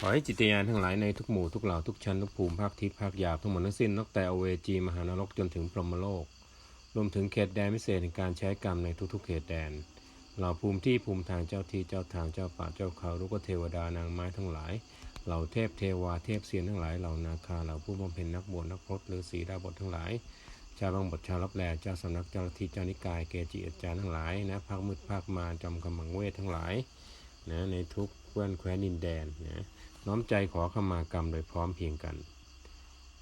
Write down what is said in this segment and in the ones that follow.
ขอให้จิตยานทั้งหลายในทุกหมู่ทุกเหล่าทุกชั้นทุกภูมิภาคทิพย์ภาคหยาบทั้งหมดทั้งสิ้นนับแต่อเวจีมหานรกจนถึงพรหมโลก รวมถึงเขตแดนพิเศษในการใช้กรรมในทุกๆเขตแดนเหล่าภูมิที่ภูมิทางเจ้าที่เจ้าทางเจ้าป่าเจ้าเขาลูกเทวดานางไม้ทั้งหลายเหล่าเทพเทวาเทพเสียนทั้งหลายเหล่านาคาเหล่าผู้บำเพ็ญนักบวชนักพรตหรือศีดาบททั้งหลายชาวบางบทชาวรับแลเจ้าสำนักเจ้าทธิเจ้านิกายเกจิอาจารย์ทั้งหลายนะภาคมืดภาคมาจอมกำมังเวททั้งหลายนะในทุกแคว้นแคว้นดินแดนนะ น้อมใจขอขมากรรมโดยพร้อมเพียงกัน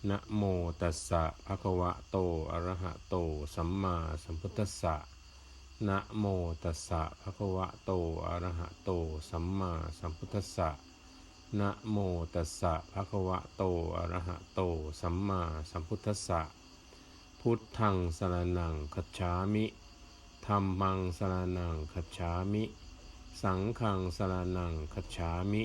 นะโมตัสสะภะคะวะโต อะระหะโต สัมมาสัมพุทธัสสะ นะโมตัสสะภะคะวะโต อะระหะโต สัมมาสัมพุทธัสสะ นะโมตัสสะภะคะวะโต อะระหะโต สัมมาสัมพุทธัสสะ พุทธังสรนังคัจฉามิธรรมังสรนังคัจฉามิ สังฆังสรนังคัจฉามิ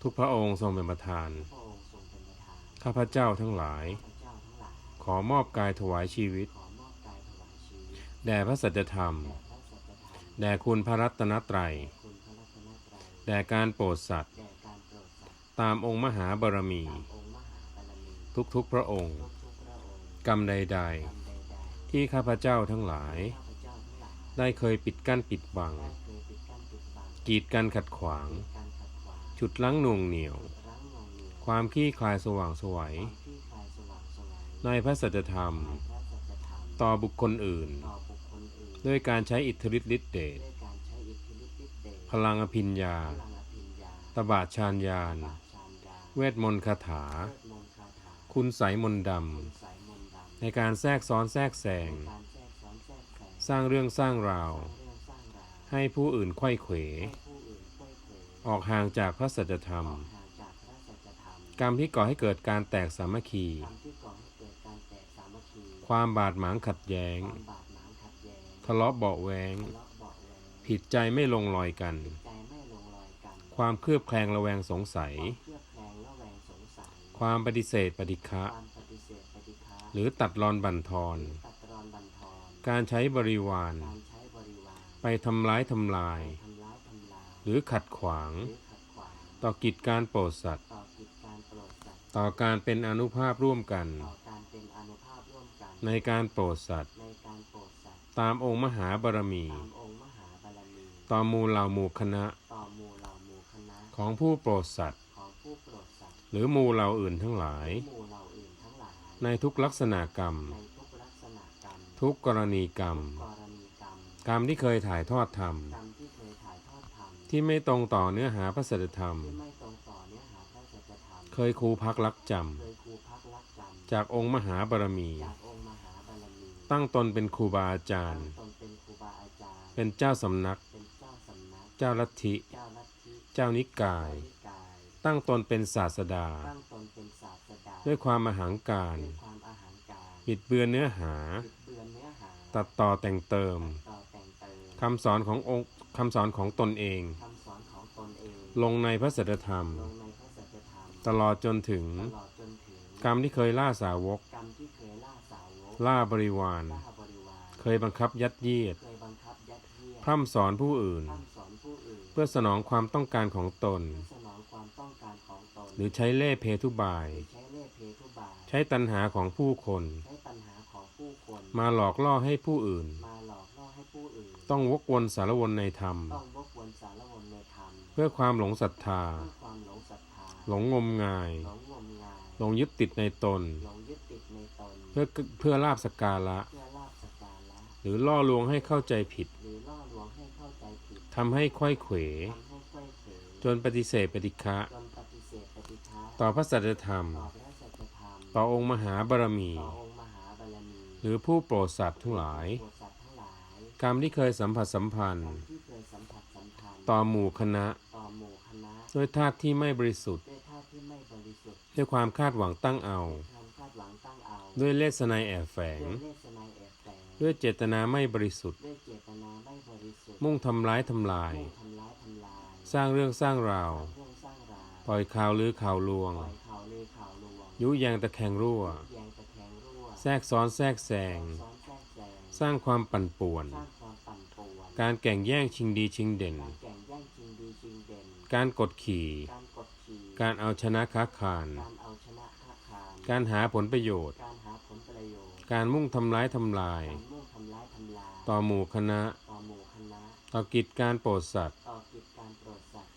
ทุกพระองค์ทรงเป็นประธานพระองค์ทรงเป็นประธาน ข้าพเจ้าทั้งหลายพระเจ้าทั้งหลายขอมอบกายถวายชีวิตขอมอบกายถวายชีวิต แด่พระสัจธรรม แด่พระสัจธรรมแด่คุณพระรัตนตรัยคุณพระรัตนตรัยแด่การโปรดสัตว์แด่การโปรดสัตว์ ตามองค์มหาบารมีตามองค์มหาบารมีทุกๆพระองค์ทุกทุกๆพระองค์ กรรมใดกรรมใดๆที่ข้าพเจ้าทั้งหลายๆข้าพเจ้าทั้งหลาย ได้เคยปิดกั้นปิดบังได้เคยปิดกั้นปิดบังกีดกันขัดขวางการขัดขวาง จุดลังหน่วงเหนียว ความขี้คลายสว่างสวยในพระสัจธรรม ต่อบุคคลอื่น ด้วยการใช้อิทธิฤทธิเดชพลังอภิญญา ตบาชาญญาณ เวทมนต์คาถา คุณใสมนดำ ในการแทรกซ้อนแทรกแซง สร้างเรื่องสร้างราว ให้ผู้อื่นไข้เขว อยเขวออกห่างจากพระสัจธรรมออกห่างจากพระสัจธรรม กรรมที่ก่อให้เกิดการแตกสามัคคีกรรมที่ก่อให้เกิดการแตกสามัคคีความบาดหมางขัดแย้งความบาดหมางขัดแย้ง ทะเลาะเบาะแวงทะเลาะเบาะแว้งผิดใจไม่ลงรอยกันใจไม่ลงรอยกัน ความเคลือบแคลงระแวงสงสัยความเคลือบแคลงและแวงสงสัยความปฏิเสธปฏิฆะความปฏิเสธปฏิฆะหรือตัดรอนบั่นทอนตัดรอนบันทอนการใช้บริวารการใช้บริวาร ไปทำร้ายทำลายทำร้ายทำลาย หรือขัดขวางหรือขัดขวางต่อกิจการโปรดสัตว์ต่อกิจการโปรดสัตว์ ต่อการเป็นอนุภาพร่วมกันต่อการเป็นอนุภาพร่วมกันในการโปรดสัตว์ในการโปรดสัตว์ ตามองค์มหาบารมีตามองค์มหาบารมีต่อหมูเหล่าหมู่คณะต่อหมู่เหล่าหมู่คณะของผู้โปรดสัตว์ของผู้โปรดสัตว์ หรือหมู่เหล่าอื่นทั้งหลายหมู่เหล่าอื่นทั้งหลาย ในทุกลักษณะกรรมในทุกลักษณะกรรมทุกกรณีกรรมกรณีกรรม กรรมที่เคยถ่ายทอดธรรมกรรมที่เที่ไม่ตรงต่อเนื้อหาพระสัจธรรมที่ไม่ตรงต่อเนื้อหาพระสัจธรรม เคยครูพักลักจเคยครูพักรักจำำจากองค์มหาบารมีจากองค์มหาบารมี ตั้งตนเป็นครูบาอาจารตั้งย์ตนเป็นครูบาอาจารย์เป็นเจ้าสำนักเป็นเจ้าสำนัก เจ้าลัทธิ เจ้าลัทธิเจ้านิกายเจ้านิกายตั้งตนเป็นศาสดาตั้งตนเป็นศาสดา ด้วยความมหังการด้วยความอาหารการบิดเบือนเนื้อหาบิดเบือนเนื้อหา ตัดต่อแต่งเติมต่อแต่งเติมคำสอนขององค์ คำสอนของตนเองคำสอนของตนเอง ลงในพระสัจธรรมลงในพระสัจธรรมตลอดจนถึงตลอดจนถึง กรรมที่เคยล่าสาวกกรรมที่เคยล่าสาวกล่าบริวารล่าบริวารเคยบังคับยัดเยียดเคยบังคับยัดเยียด พร่ำสอนผู้อื่นพร่ำสอนผู้อื่นเพื่อสนองความต้องการของตนเพื่อสนองความต้องการของตน หรือใช้เล่ห์เพทุบาย ใช้เล่ห์เพทุบายใช้ตัณหาของผู้คนใช้ปัญหาของผู้คน มาหลอกล่อให้ผู้อื่น ต้องวกวนสารวนในธรรม ต้องวกวนสารวนในธรรม เพื่อความหลงศรัทธา เพื่อความหลงศรัทธา หลงงมงาย หลงงมงาย หลงยึดติดในตน หลงยึดติดในตน เพื่อเพื่อลาบสกการะเพื่อลาบสกการะหรือล่อลวงให้เข้าใจผิด หรือล่อลวงให้เข้าใจผิดทำให้ค่อยเขวทำให้ค่อยเขวจนปฏิเสธปฏิฆะจนปฏิเสธปฏิฆะต่อพระสัจธรรมต่อพระสัจธรรมต่อองค์มหาบารมีต่อองค์มหาบารมี หรือผู้โปรดสัตว์ทั้งหลาย กรรมที่เคยสัมผัสสัมพันธ์ที่เคยสัมผัสสัมพันธ์ ต่อหมู่คณะต่อหมู่คณะด้วยธาตุที่ไม่บริสุทธิ์ด้วยท่าตุที่ไม่บริสุทธิ์ ด้วยความคาดหวังตั้งเอาความคาดหวังตั้งเอาด้วยเลสไนยแอบแฝงด้วยเลสนายแอบแฝง ด้วยเจตนาไม่บริสุทธิ์ด้วยเจตนาไม่บริสุทธิ์มุ่งทำร้ายทำลายมุ่งทำร้ายทำลายสร้างเรื่องสร้างราวสร้างเรื่องสร้างราว ปล่อยข่าวลือข่าวลวงปล่อยข่าวลือข่าวลวงยุแยงตะแคงรั่วแยงตะแคงรั่ว แทรกซ้อนแทรกแซงซ้อนแทรกแซง สร้างความปั่นป่วน สร้างความปั่นป่วน การแก่งแย่งชิงดีชิงเด่น การแข่งแย่งชิงดีชิงเด่น การกดขี่ การกดขี่ การเอาชนะค้าขาน การเอาชนะค้าคาน การหาผลประโยชน์ การหาผลประโยชน์ การมุ่งทำร้ายทำลาย การมุ่งทำร้ายทำลาย ต่อหมู่คณะ ต่อหมู่คณะ ต่อกิจการโปรดสัตว์ ต่อกิจการโปรดสัตว์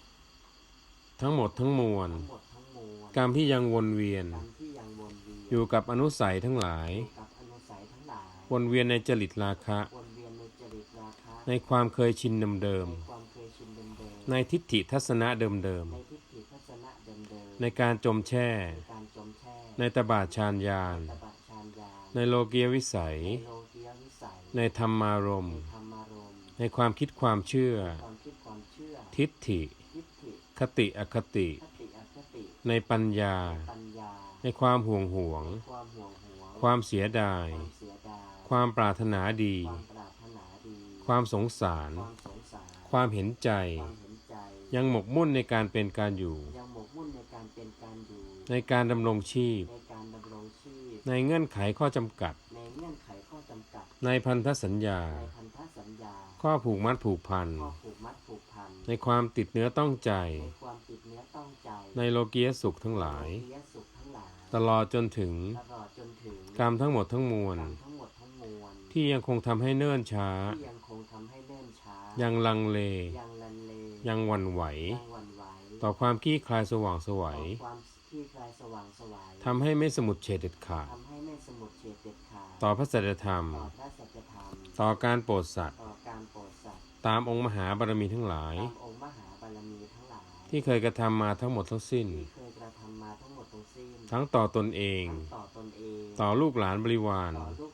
ทั้งหมดทั้งมวลทั้งหมดทั้งมวลกรรมที่ยังวนเวียนกรรมที่ยังวนเวียน อยู่กับอนุสัยทั้งหลายอยู่กับอนุสัยทั้งหลาย วนเวียนในจริตราคะวนเวียนในจริตราคะในความเคยชินเดิมในความเคยชินเดิมๆในทิฏฐิทัศนะเดิมๆในทิฏฐิทัศนะเดิมๆในการจมแช่ๆในการจมแช่ ในตบาชานยานตบะชานยาน ในโลกียวิสัย ในโลกียวิสัยในธรรมารมในณ์ธรรมารมณ์ในความคิดความเชื่อความคิดความเชื่อทิฏฐิทิฏฐิ คติอคติคติอคติในปัญญาปัญญา ในความห่วงหวงความห่วงหวง ความเสียดาย ความเสียดายความปรารถนาดีความปรารถนาดี ความสงสาร ความสงสารความเห็นใจความเห็นใจยังหมกมุ่นในการเป็นการอยู่ยังหมกมุ่นในการเป็นการอยู่ ในการดำรงชีพ ในการดำรงชีพในเงื่อนไขข้อจำกัดในเงื่อนไขข้อจำกัด ในพันธสัญญาในพันธสัญญาข้อผูกมัดผูกพันข้อผูกมัดผูกพันในความติดเนื้อต้องใจในความติดเนื้อต้องใจ ในโลกียสุขทั้งหลายโลกียสุขทั้งหลายตลอดจนถึงตลอดจนถึงกรรมทั้งหมดทั้งมวลกรรม ทั้งหมดทั้งมวลที่ยังคงทำให้เนิ่นช้า ที่ยังคงทำให้เนิ่นช้า ยังลังเล ยังลันเลยังหวันไหวยังหวั่นไหว ต่อความขี้คลายสว่างไสวัยต่อความที่คลายสว่างไสวายทำให้ไม่สมุดเฉดเด็ดขาดทำให้ไม่สมุดเฉดเด็ดขาด ต่อพระสัจธรรม ต่อพระสัจธรรมต่อการโปรดสัตว์ต่อการโปรดสัตว์ตามองค์มหาบารมีทั้งหลายตามองค์มหาบารมีทั้งหลาย ที่เคยกระทำมาทั้งหมดทั้งสิ้นที่เคยกระทำมาทั้งหมดทั้งสิ้นทั้งต่อตนเองทั้งต่อตนเอง ต่อลูกหลานบริวารต่อลูก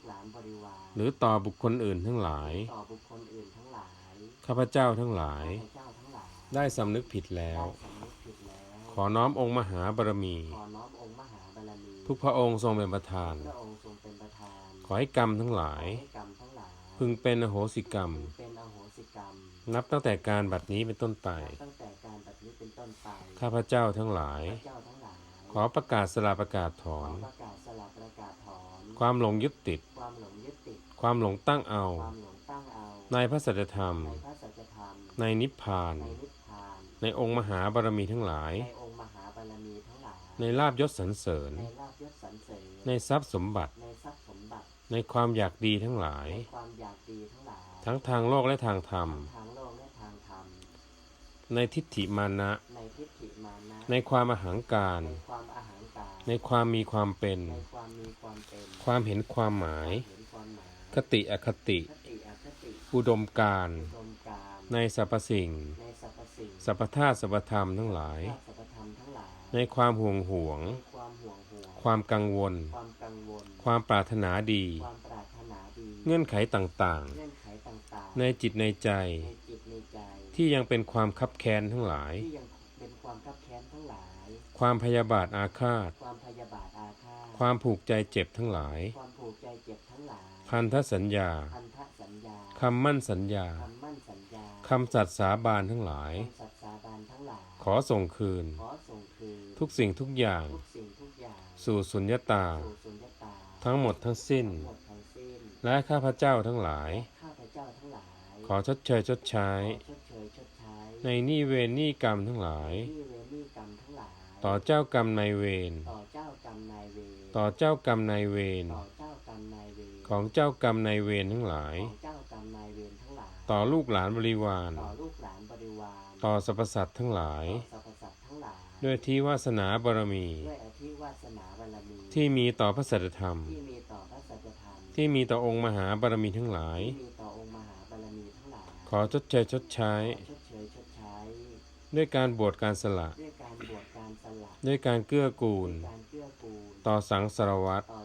หลานบริวารหรือต่อบุคคลอื่นทั้งหลาย ต่อบุคคลอื่นทั้งหลาย ข้าพเจ้าทั้งหลาย ข้าพเจ้าทั้งหลาย ได้สำนึกผิดแล้ว ได้สำนึกผิดแล้ว ขอน้อมองค์มหาบารมี ขอน้อมองค์มหาบารมี ทุกพระองค์ทรงเป็นประธาน พระองค์ทรงเป็นประธาน ขอให้กรรมทั้งหลาย ให้กรรมทั้งหลาย พึงเป็นอโหสิกรรมพึงเป็นอโหสิกรรม นับตั้งแต่การบัดนี้เป็นต้นไป ตั้งแต่การแบบนี้เป็นต้นไป ข้าพเจ้าทั้งหลาย ข้าพเจ้าทั้งหลาย ขอประกาศสลาประกาศถอนขอประกาศสลับประกาศถอน ความหลงยึดติด ความหลงยึดติด ความหลงตั้งเอาความหลงตั้งเอา ในพระสัจธรรม ในพระสัจธรรมในนิพพานในนิพพานในองค์มหาบารมีทั้งหลายในองค์มหาบารมีทั้งหลาย ในลาบยศสรรเสริญ ในลาภยศสรรเสริญในทรัพย์สมบัติในทรัพย์สมบัติในความอยากดีทั้งหลายในความอยากดีทั้งหลาย ทั้งทางโลกและทางธรรมทางโลกและทางธรรมในทิฏฐิมานะในทิฏฐิมานะ ในความอาหังการในความอาหารการในความมีความเป็นในความมีความเป็น ความเห็นความหมายเห็น ความหมายคติอคติ คติอคติอุดมการณ์รวมการในสรรพสิ่งในสรรพสิ่งสรรพธาตุสรรพธรรมทั้งหลายธาตุสรรพธรรมทั้งหลายในความห่วงหวง ในความห่วงห่วงความกังวล ความกังวล ความปรารถนาดี ความปรารถนาดีเงื่อนไขต่างเงื่อนไขต่างๆในจิตในใจๆในจิตในใจที่ยังเป็นความคับแค้นทั้งหลาย ที่ยังเป็นความคับแค้นทั้งหลาย ความพยาบาทอาฆาต ความพยาบาทอาฆาตความผูกใจเจ็บทั้งหลาย ความผูกใจเจ็บทั้งหลาย พันธสัญญาพันธสัญญาคำมั่นสัญญาคำมั่นสัญญาคำสัตย์สาบานทั้งหลายคำสัตย์สาบานทั้งหลายขอส่งคืนขอส่งคืนทุกสิ่งทุกอย่างทุกสิ่งทุกอย่าง สู่สุญญตาสู่สุญญตาทั้งหมดทั้งสิ้นหมดทั้งสิ้น และข้าพเจ้าทั้งหลายข้าพเจ้าทั้งหลายขอชดเชยชดใช้ขอชดเชยชดใช้ ในหนี้เวรหนี้กรรมทั้งหลายที่เวรหนี้กรรมทั้งหลาย ต่อเจ้ากรรมนายเวรต่อเจ้ากรรมนายเวร ของเจ้ากรรมนายเวรทั้งหลาย ของเจ้ากรรมนายเวรทั้งหลาย ต่อลูกหลานบริวาร ต่อลูกหลานบริวาร ต่อสรรพสัตว์ทั้งหลาย ต่อสรรพสัตว์ทั้งหลาย ด้วยที่วาสนาบารมี ด้วยอธิวาสนาบารมี ที่มีต่อพระสัจธรรม ที่มีต่อพระสัจธรรม ที่มีต่อองค์มหาบารมีทั้งหลาย ที่มีต่อองค์มหาบารมีทั้งหลาย ขอชดเชยชดใช้ขอชดเชยชดใช้ ด้วยการบวชการสละ ด้วยการบวชการสละ ด้วยการเกื้อกูลด้วยการเกื้อกูลต่อสังสารวัตรต่อสังสารวั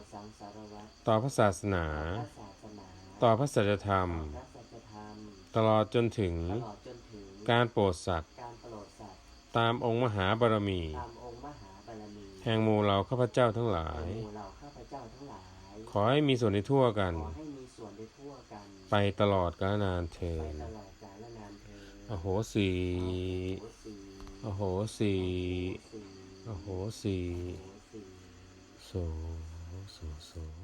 ตรต่อพระศาสนาพระศาสนา ต่อพระสัจธรรมพระสัจธรรมตลอดจนถึงตลอดจนถึงการโปรดสัตว์การโปรดสัตว์ตามองค์มหาบารมีตามองค์มหาบารมีแห่งหมู่เหล่าข้าพเจ้าทั้งหลายหมู่เหล่าข้าพเจ้าทั้งหลาย ขอให้มีส่วนในทั่วกันขอให้มีส่วนได้ทั่วกันไปตลอดกาลนานเทิไปนตลอดกาลนานเธออโหสีโหสีอโหสีสีอโหสีโหสีโสโสโส